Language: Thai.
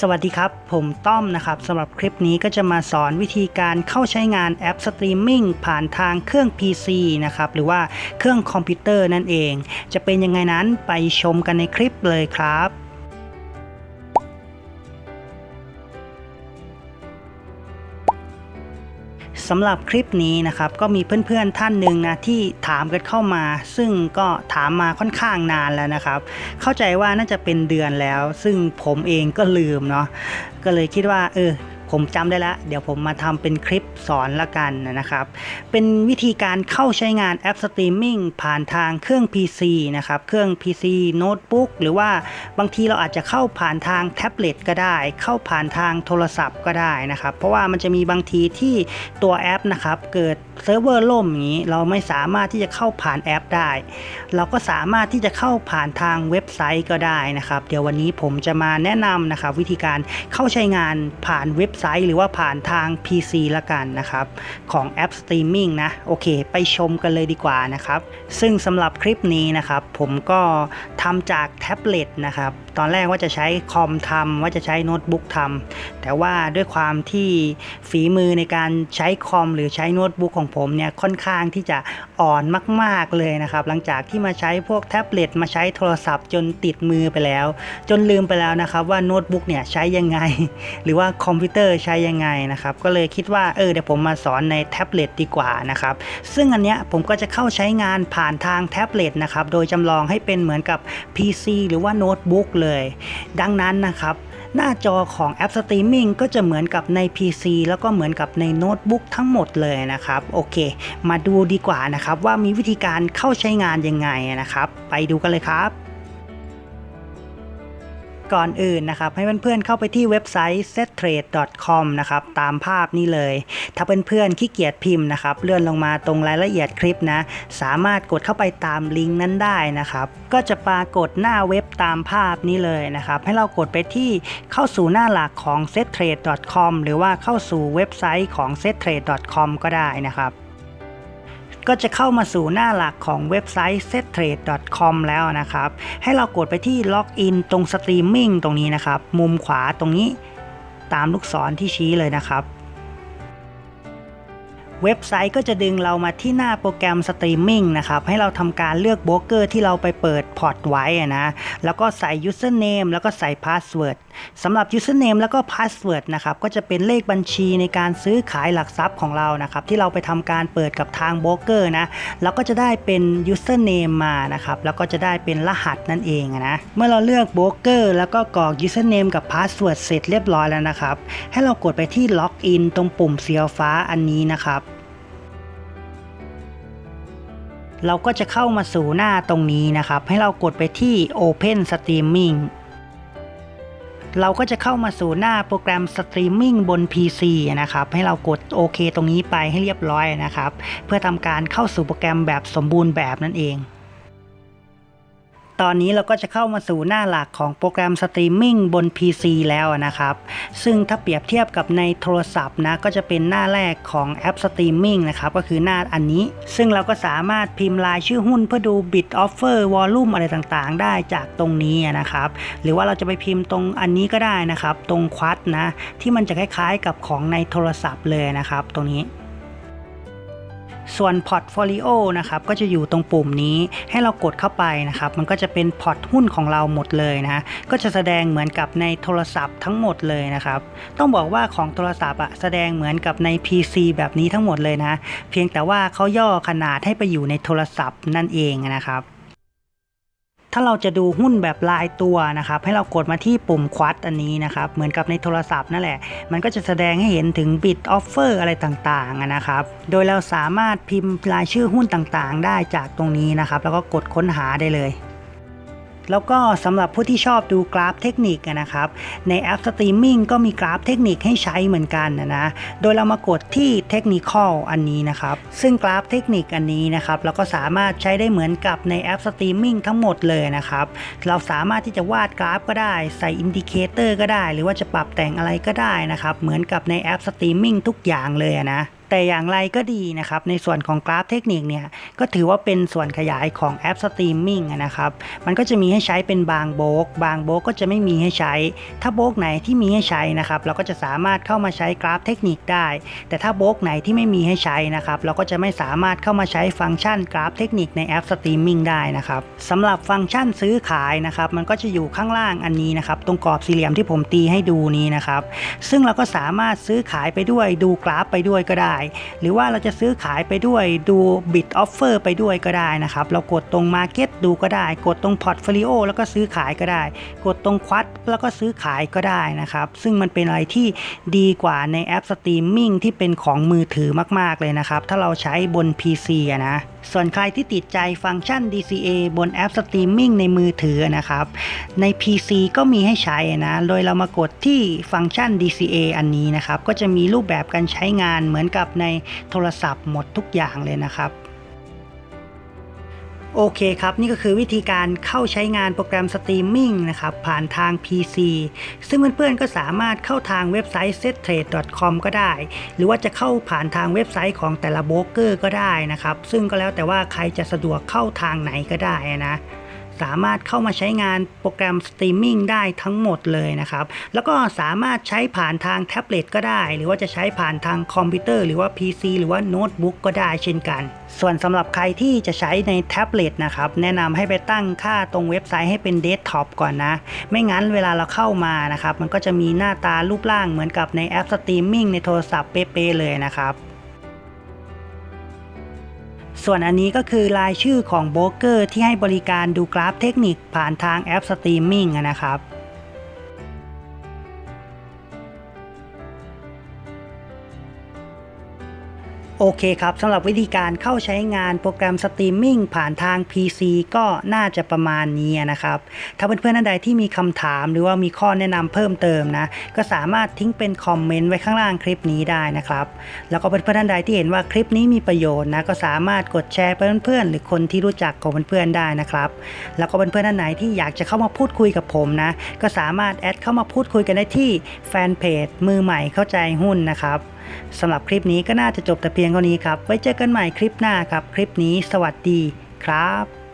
สวัสดีครับ ผมต้อมนะครับสำหรับคลิปนี้ก็จะมาสอนวิธีการเข้าใช้งานแอปสตรีมมิ่งผ่านทางเครื่อง PC นะครับ หรือว่าเครื่องคอมพิวเตอร์นั่นเอง จะเป็นยังไงนั้นไปชมกันในคลิปเลยครับ สำหรับคลิปนี้นะครับก็มีเพื่อนๆท่านหนึ่งนะที่ถามกันเข้ามา ซึ่งก็ถามมาค่อนข้างนานแล้วนะครับ เข้าใจว่าน่าจะเป็นเดือนแล้ว ซึ่งผมเองก็ลืมเนาะก็เลยคิดว่าเออ ผมจำได้แล้ว เดี๋ยวผมมาทำเป็นคลิปสอนละกันนะครับ เป็นวิธีการเข้าใช้งานแอปสตรีมมิ่งผ่านทางเครื่อง PC นะครับ เครื่อง PC โน้ตบุ๊กหรือว่าบางทีเราอาจจะเข้าผ่านทางแท็บเล็ตก็ได้ เข้าผ่านทางโทรศัพท์ก็ได้นะครับ เพราะว่ามันจะมีบางทีที่ตัวแอปนะครับ เกิด เซิร์ฟเวอร์ล่มอย่างนี้ เราไม่สามารถที่จะเข้าผ่านแอปได้ เราก็สามารถที่จะเข้าผ่านทางเว็บไซต์ก็ได้นะครับ เดี๋ยววันนี้ผมจะมาแนะนำนะครับวิธีการเข้าใช้งานผ่านเว็บไซต์หรือว่าผ่านทาง PC ละกันนะครับของแอปสตรีมมิ่งนะโอเค ไปชมกันเลยดีกว่านะครับ ซึ่งสำหรับคลิปนี้นะครับ ผมก็ทำจากแท็บเล็ตนะครับตอนแรกว่าจะใช้คอมทำว่าจะใช้โน้ตบุ๊กทำแต่ว่าด้วยความที่ฝีมือในการใช้คอมหรือใช้โน้ตบุ๊กของผมเนี่ยค่อนข้างที่จะอ่อนมากๆเลยนะครับ หลังจากที่มาใช้พวกแท็บเล็ตมาใช้โทรศัพท์จนติดมือไปแล้ว จนลืมไปแล้วนะครับว่าโน้ตบุ๊กเนี่ยใช้ยังไง หรือว่าคอมพิวเตอร์ใช้ยังไงนะครับ ก็เลยคิดว่าเออเดี๋ยวผมมาสอนในแท็บเล็ตดีกว่านะครับ ซึ่งอันเนี้ยผมก็จะเข้าใช้งานผ่านทางแท็บเล็ตนะครับ โดยจำลองให้เป็นเหมือนกับ PC หรือว่าโน้ตบุ๊กเลย ดังนั้นนะครับ หน้าจอของแอปสตรีมมิ่งก็จะเหมือนกับใน PC แล้วก็เหมือนกับในโน้ตบุ๊กทั้งหมดเลยนะครับ โอเค มาดูดีกว่านะครับว่ามีวิธีการเข้าใช้งานยังไงนะครับ ไปดูกันเลยครับ ก่อนอื่นนะครับ ให้เพื่อนๆเข้าไปที่เว็บไซต์ settrade.com นะครับ ตามภาพนี้เลย ถ้าเพื่อนๆขี้เกียจพิมพ์นะครับ เลื่อนลงมาตรงรายละเอียดคลิปนะ สามารถกดเข้าไปตามลิงก์นั้นได้นะครับ ก็จะปรากฏหน้าเว็บตามภาพนี้เลยนะครับ ให้เรากดไปที่เข้าสู่หน้าหลักของ settrade.com หรือว่าเข้าสู่เว็บไซต์ของ settrade.com ก็ได้นะครับ ก็จะเข้ามาสู่หน้าหลักของเว็บไซต์ settrade.com แล้วนะครับ ให้เรากดไปที่ล็อกอินตรงสตรีมมิ่งตรงนี้นะครับ มุมขวาตรงนี้ตามลูกศรที่ชี้เลยนะครับ เว็บไซต์ก็จะดึงเรามาที่หน้าโปรแกรมสตรีมมิ่งนะครับ ให้เราทำการเลือกโบรกเกอร์ที่เราไปเปิดพอร์ตไว้นะ แล้วก็ใส่ username แล้วก็ใส่ password สำหรับ username แล้วก็ password นะครับ ก็จะเป็นเลขบัญชีในการซื้อขายหลักทรัพย์ของเรานะครับ ที่เราไปทำการเปิดกับทางโบรกเกอร์นะเราก็จะได้เป็น username มานะครับ แล้วก็จะได้เป็นรหัสนั่นเองนะ เมื่อเราเลือกโบรกเกอร์แล้วก็กรอก username กับ password เสร็จเรียบร้อยแล้วนะครับ ให้เรากดไปที่ล็อกอินตรงปุ่มสีฟ้าอันนี้นะครับ เราก็จะเข้ามาสู่หน้าตรงนี้นะครับ ให้เรากดไปที่ Open Streaming เราก็จะเข้ามาสู่หน้าโปรแกรมสตรีมมิ่งบน PC นะครับ ให้เรากดโอเคตรงนี้ไปให้เรียบร้อยนะครับ เพื่อทำการเข้าสู่โปรแกรมแบบสมบูรณ์แบบนั่นเอง ตอนนี้เราก็จะเข้ามาสู่หน้าหลักของโปรแกรมสตรีมมิ่งบน PC แล้วนะครับ ซึ่งถ้าเปรียบเทียบกับในโทรศัพท์นะก็จะเป็นหน้าแรกของแอปสตรีมมิ่งนะครับก็คือหน้าอันนี้ ซึ่งเราก็สามารถพิมพ์รายชื่อหุ้นเพื่อดู bid offer volume อะไรต่างๆ ได้จากตรงนี้นะครับหรือว่าเราจะไปพิมพ์ตรงอันนี้ก็ได้นะครับ ตรงควัดนะที่มันจะคล้ายๆกับของในโทรศัพท์เลยนะครับ ตรงนี้ ส่วน Portfolio นะครับก็จะอยู่ตรงปุ่มนี้ให้เรากดเข้าไปนะครับ มันก็จะเป็นพอร์ตหุ้นของเราหมดเลยนะก็จะแสดงเหมือนกับในโทรศัพท์ทั้งหมดเลยนะครับ ต้องบอกว่าของโทรศัพท์อะแสดงเหมือนกับใน PC แบบนี้ทั้งหมดเลยนะ เพียงแต่ว่าเขาย่อขนาดให้ไปอยู่ในโทรศัพท์นั่นเองนะครับ ถ้าเราจะดูหุ้นแบบรายตัวนะครับ ให้เรากดมาที่ปุ่มควัดอันนี้นะครับ เหมือนกับในโทรศัพท์นั่นแหละ มันก็จะแสดงให้เห็นถึง bid offer อะไรต่างๆนะครับ โดยเราสามารถพิมพ์รายชื่อหุ้นต่างๆ ได้จากตรงนี้นะครับ แล้วก็กดค้นหาได้เลย แล้วก็สำหรับผู้ที่ชอบดูกราฟเทคนิคนะครับ ในแอปสตรีมมิ่งก็มีกราฟเทคนิคให้ใช้เหมือนกันนะนะ โดยเรามากดที่เทคนิคอลอันนี้นะครับ ซึ่งกราฟเทคนิคอันนี้นะครับเราก็สามารถใช้ได้เหมือนกับในแอปสตรีมมิ่งทั้งหมดเลยนะครับ เราสามารถที่จะวาดกราฟก็ได้ ใส่อินดิเคเตอร์ก็ได้ หรือว่าจะปรับแต่งอะไรก็ได้นะครับ เหมือนกับในแอปสตรีมมิ่งทุกอย่างเลยนะ แต่อย่างไรก็ดีนะครับ ในส่วนของกราฟเทคนิคเนี่ยก็ถือว่าเป็นส่วนขยายของแอปสตรีมมิ่งนะครับ มันก็จะมีให้ใช้เป็นบางโบกบางโบกก็จะไม่มีให้ใช้ ถ้าโบกไหนที่มีให้ใช้นะครับ เราก็จะสามารถเข้ามาใช้กราฟเทคนิคได้ แต่ถ้าโบกไหนที่ไม่มีให้ใช้นะครับ เราก็จะไม่สามารถเข้ามาใช้ฟังก์ชันกราฟเทคนิคในแอปสตรีมมิ่งได้นะครับสำหรับฟังก์ชันซื้อขายนะครับมันก็จะอยู่ข้างล่างอันนี้นะครับตรงกรอบสี่เหลี่ยมที่ผมตีให้ดูนี้นะครับซึ่งเราก็สามารถซื้อขายไปด้วยดูกราฟไปด้วยก็ได้หรือว่าเราจะซื้อขายไปด้วยดูบิตออฟเฟอร์ไปด้วยก็ได้นะครับ เรากดตรง Market ดูก็ได้ กดตรง Portfolio แล้วก็ซื้อขายก็ได้ กดตรงควัดแล้วก็ซื้อขายก็ได้นะครับ ซึ่งมันเป็นอะไรที่ดีกว่าในแอปสตรีมมิ่งที่เป็นของมือถือมาก ๆ เลยนะครับ ถ้าเราใช้บน PC อะนะ ส่วนใครที่ติดใจฟังก์ชัน DCA บนแอปสตรีมมิ่งในมือถือนะครับ ใน PC ก็มีให้ใช้นะ โดยเรามากดที่ฟังก์ชัน DCA อันนี้นะครับ ก็จะมีรูปแบบการใช้งานเหมือนกับในโทรศัพท์หมดทุกอย่างเลยนะครับ โอเคครับ นี่ก็คือวิธีการเข้าใช้งานโปรแกรมสตรีมมิ่งนะครับ ผ่านทาง PC ซึ่งเพื่อนๆก็สามารถเข้าทางเว็บไซต์ settrade.com ก็ได้ หรือว่าจะเข้าผ่านทางเว็บไซต์ของแต่ละโบรกเกอร์ก็ได้นะครับ ซึ่งก็แล้วแต่ว่าใครจะสะดวกเข้าทางไหนก็ได้นะ สามารถเข้ามาใช้งานโปรแกรมสตรีมมิ่งได้ทั้งหมดเลยนะครับ แล้วก็สามารถใช้ผ่านทางแท็บเล็ตก็ได้ หรือว่าจะใช้ผ่านทางคอมพิวเตอร์หรือว่า PC หรือว่าโน้ตบุ๊กก็ได้เช่นกัน ส่วนสำหรับใครที่จะใช้ในแท็บเล็ตนะครับ แนะนำให้ไปตั้งค่าตรงเว็บไซต์ให้เป็นเดสก์ท็อปก่อนนะ ไม่งั้นเวลาเราเข้ามานะครับ มันก็จะมีหน้าตารูปร่างเหมือนกับในแอปสตรีมมิ่งในโทรศัพท์เป๊ะๆเลยนะครับ ส่วนอันนี้ก็คือรายชื่อของโบรกเกอร์ที่ให้บริการดูกราฟเทคนิคผ่านทางแอปสตรีมมิ่งนะครับ โอเคครับสำหรับวิธีการเข้าใช้งานโปรแกรมสตรีมมิ่งผ่านทาง PC ก็น่าจะประมาณนี้นะครับ ถ้าเพื่อนๆท่านใดที่มีคำถามหรือว่ามีข้อแนะนำเพิ่มเติมนะ ก็สามารถทิ้งเป็นคอมเมนต์ไว้ข้างล่างคลิปนี้ได้นะครับ แล้วก็เพื่อนๆท่านใดที่เห็นว่าคลิปนี้มีประโยชน์นะ ก็สามารถกดแชร์ไปเพื่อนๆหรือคนที่รู้จักของเพื่อนๆได้นะครับ แล้วก็เพื่อนๆท่านไหนที่อยากจะเข้ามาพูดคุยกับผมนะ ก็สามารถแอดเข้ามาพูดคุยกันได้ที่แฟนเพจมือใหม่เข้าใจหุ้นนะครับ สำหรับคลิปนี้ก็น่าจะจบแต่เพียงเท่านี้ครับ ไว้เจอกันใหม่คลิปหน้าครับ คลิปนี้สวัสดีครับ